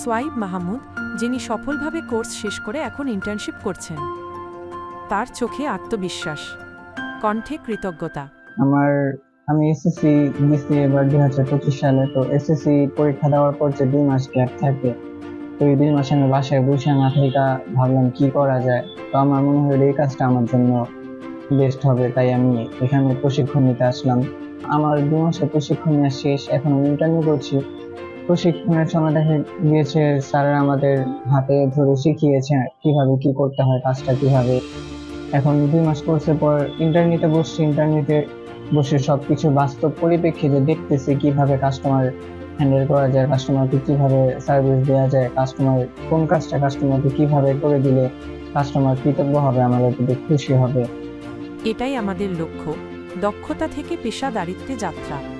সোয়াইব মাহমুদ, যিনি সফলভাবে কোর্স শেষ করে এখন ইন্টার্নশিপ করছেন। তার চোখে আত্মবিশ্বাস। কণ্ঠে কৃতজ্ঞতা। আমার, আমি এসএসসি দিচ্ছি এবার দুই হাজার পঁচিশ সালে, তো এসএসসি পরীক্ষা দেওয়ার পর যে দুই মাস গ্যাপ থাকে, তো এই দুই মাসে আমি বাসায় বসে না থাকা ভাবলাম কি করা যায়। তো আমার মনে হলো এই কাজটা আমার জন্য বেস্ট হবে, তাই আমি এখানে প্রশিক্ষণ নিতে আসলাম। আমার দু মাসের প্রশিক্ষণ শেষ, এখন আমি ইন্টারভিউ করছি। প্রশিক্ষণের সময় দেখা গিয়েছে, স্যাররা আমাদের হাতে ধরে শিখিয়েছে কীভাবে কি করতে হয়, কাজটা কীভাবে। এখন দুই মাস কোর্সের পর ইন্টারনেটে বসছি ইন্টারনেটে বসে সব কিছু বাস্তব পরিপ্রেক্ষিতে দেখতেছি কীভাবে কাস্টমার হ্যান্ডেল করা যায় কাস্টমারকে কীভাবে সার্ভিস দেওয়া যায় কাস্টমার কোন কাজটা কাস্টমারকে কীভাবে করে দিলে কাস্টমার কৃতজ্ঞ হবে, আমাদের প্রতি খুশি হবে। এটাই আমাদের লক্ষ্য, দক্ষতা থেকে পেশাদারিত্বে যাত্রা।